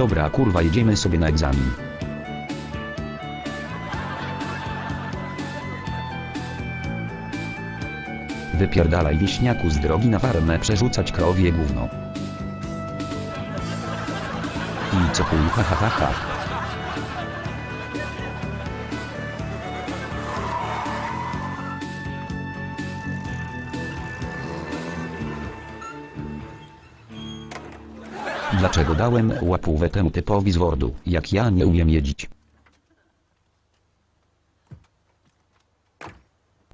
Dobra kurwa jedziemy sobie na egzamin. Wypierdalaj wieśniaku z drogi na farmę przerzucać krowie gówno. I co chuj ha ha ha ha. Dlaczego dałem łapówę temu typowi z Wordu, jak ja nie umiem jeździć?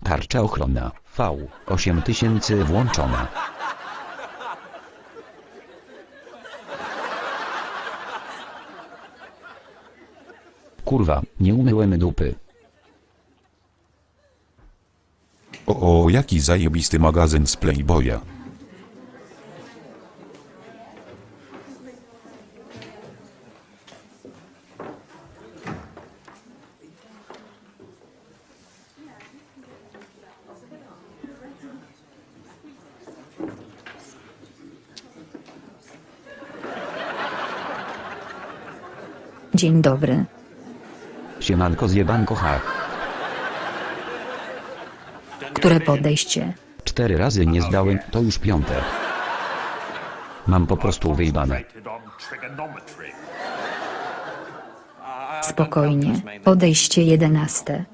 Tarcza ochronna, V, 8000 włączona. Kurwa, nie umyłem dupy. O, o, jaki zajebisty magazyn z Playboya. Dzień dobry. Siemanko zjebanko ha. Które podejście? Cztery razy nie zdałem, to już piąte. Mam po prostu wyjebane. Spokojnie. Podejście jedenaste.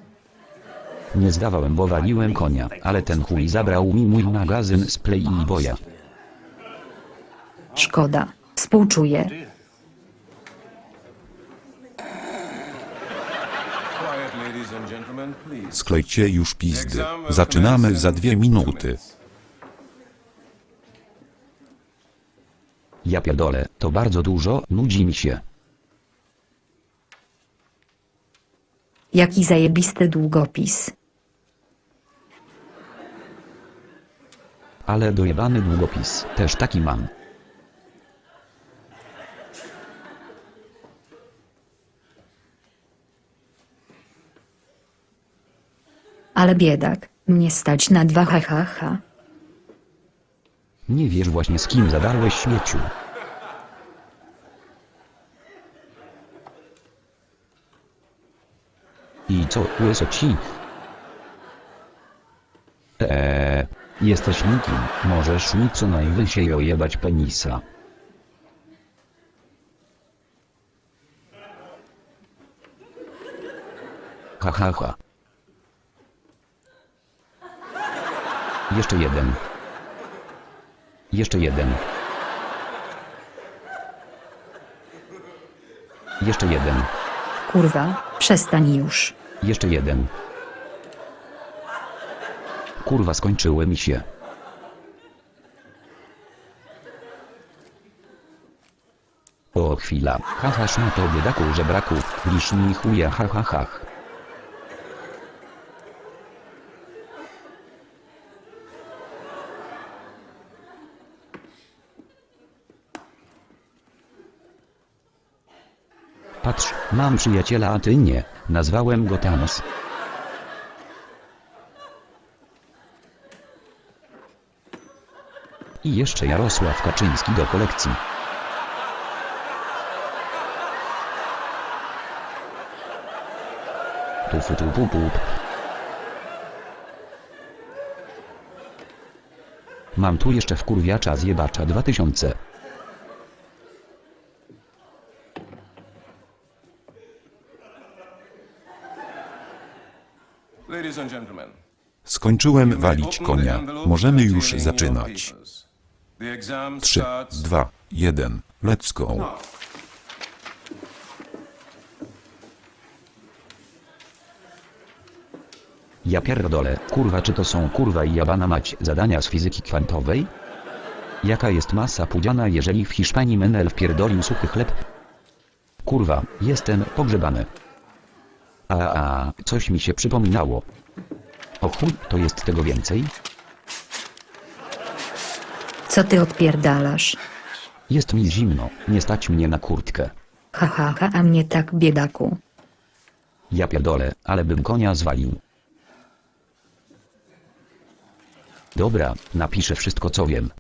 Nie zdawałem, bo waliłem konia, ale ten chuj zabrał mi mój magazyn z Playboya. Szkoda. Współczuję. Sklejcie już pizdy. Zaczynamy za dwie minuty. Ja pierdolę, to bardzo dużo, nudzi mi się. Jaki zajebisty długopis. Ale dojebany długopis, też taki mam. Ale biedak. Mnie stać na dwa ha ha ha. Nie wiesz właśnie z kim zadarłeś śmieciu. I co, łyso ci? Eee, jesteś nikim, możesz mi co najwyżej ojebać penisa. Ha ha ha. Jeszcze jeden. Jeszcze jeden. Jeszcze jeden. Kurwa, przestań już. Jeszcze jeden. Kurwa skończyły mi się. O chwila, haha szmato biedaku żebraku, liśni chuja ha ha ha. Patrz, mam przyjaciela a ty nie, nazwałem go Thanos. I jeszcze Jarosław Kaczyński do kolekcji. Tufu tu pu pu. Mam tu jeszcze wkurwiacza zjebacza 2000. Skończyłem walić konia. Możemy już zaczynać. papers. The exam 3, starts 2, 1, let's go. Ja pierdolę, kurwa czy to są kurwa i jabana mać zadania z fizyki kwantowej? Jaka jest masa pudziana jeżeli w Hiszpanii Menel wpierdolił suchy chleb? Kurwa, jestem pogrzebany. A, a, coś mi się przypominało. Chuj, to jest tego więcej? Co ty odpierdalasz? Jest mi zimno, nie stać mnie na kurtkę. Ha ha ha, a mnie tak biedaku. Ja pierdolę, ale bym konia zwalił. Dobra, napiszę wszystko co wiem.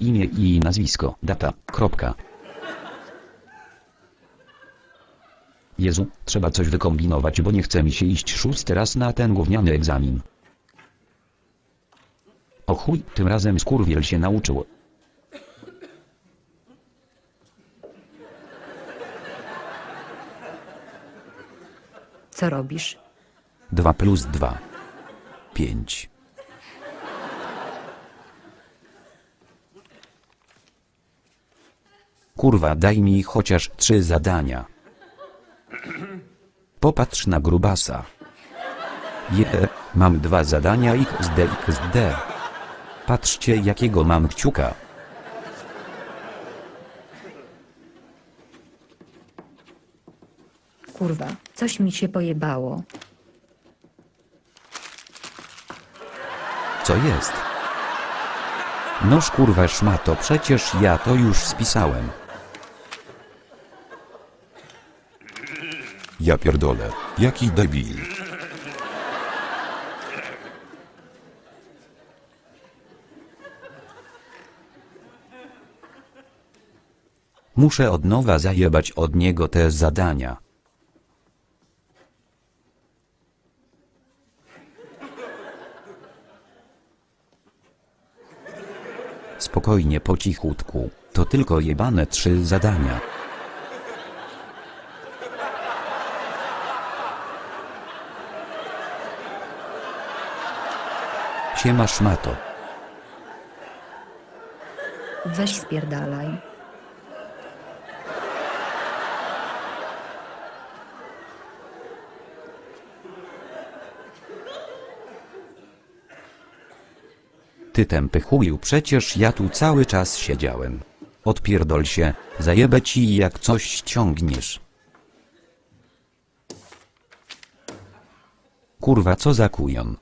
imię i nazwisko, data, kropka. Jezu, trzeba coś wykombinować, bo nie chce mi się iść szósty raz na ten gówniany egzamin. O chuj, tym razem skurwiel się nauczył. Co robisz? 2 plus 2. 5. Kurwa, daj mi chociaż trzy zadania. Popatrz na grubasa. Je, mam dwa zadania XD XD. Patrzcie jakiego mam kciuka. Kurwa, coś mi się pojebało. Co jest? Noż kurwa szmato, przecież ja to już spisałem. Ja pierdolę. Jaki debil. Muszę od nowa zajebać od niego te zadania. Spokojnie po cichutku, to tylko jebane trzy zadania. Siema szmato. Weź spierdalaj. Ty tępy chuju, przecież ja tu cały czas siedziałem. Odpierdol się, zajebę ci jak coś ściągniesz. Kurwa co za kujon.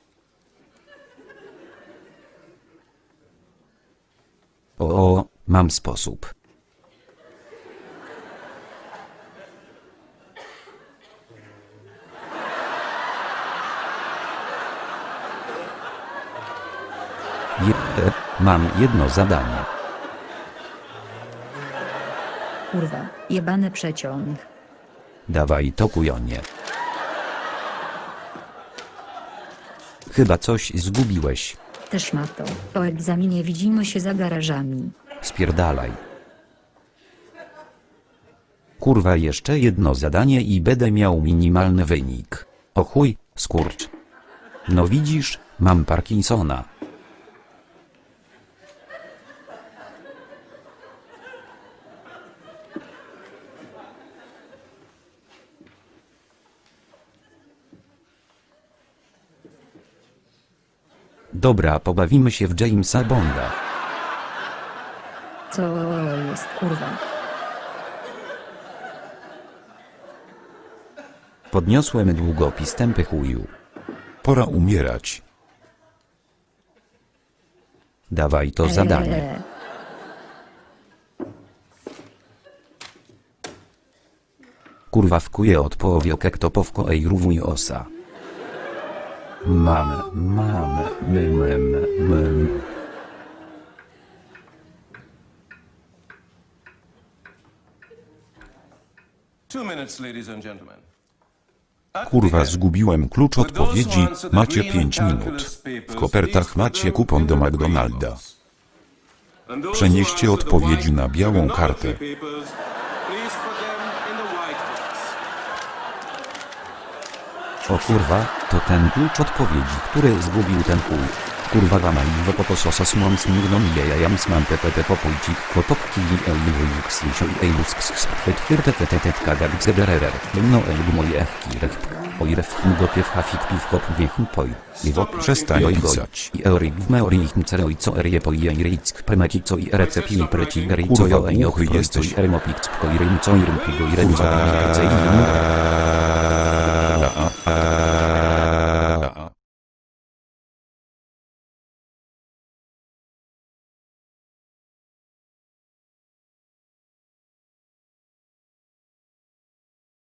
O, mam sposób. Je, mam jedno zadanie. Kurwa, jebany przeciąg. Dawaj to kujonie. Chyba coś zgubiłeś. Też ma to. Po egzaminie widzimy się za garażami. Spierdalaj. Kurwa jeszcze jedno zadanie i będę miał minimalny wynik. O chuj, skurcz. No widzisz, mam Parkinsona. Dobra, pobawimy się w Jamesa Bonda. Co jest kurwa? Podniosłem długopis tępy chuju. Pora umierać. Dawaj to zadanie. Eee, Kurwa wkuje od połowiok to powko ej rówuj osa. Mam, mam, mym, mym, mym. Two minutes, ladies and gentlemen. Kurwa, zgubiłem klucz odpowiedzi. Macie 5 minut. W kopertach macie kupon do McDonalda. Przenieście odpowiedzi na białą kartę. O kurwa, to ten klucz odpowiedzi, który zgubił ten chuj. Kurwa wama i wopopososos mons mignon jajam smam ppp popójcik kłopokki i lisio i ejusk schwyt hirtetetetet kagawik zedererer. No ej moje echki rechp. Oj ref mgopiew hafik piw kop wiechn poj. I wop Przestań pisać. I eurik w meori cheroi co erie po i ejrick premeki co i recepili preci geri co jo ejok głuchy proj co jesteś. i eremopik co i rym co i rym pigo i rym co i Kurwa. rym co i rym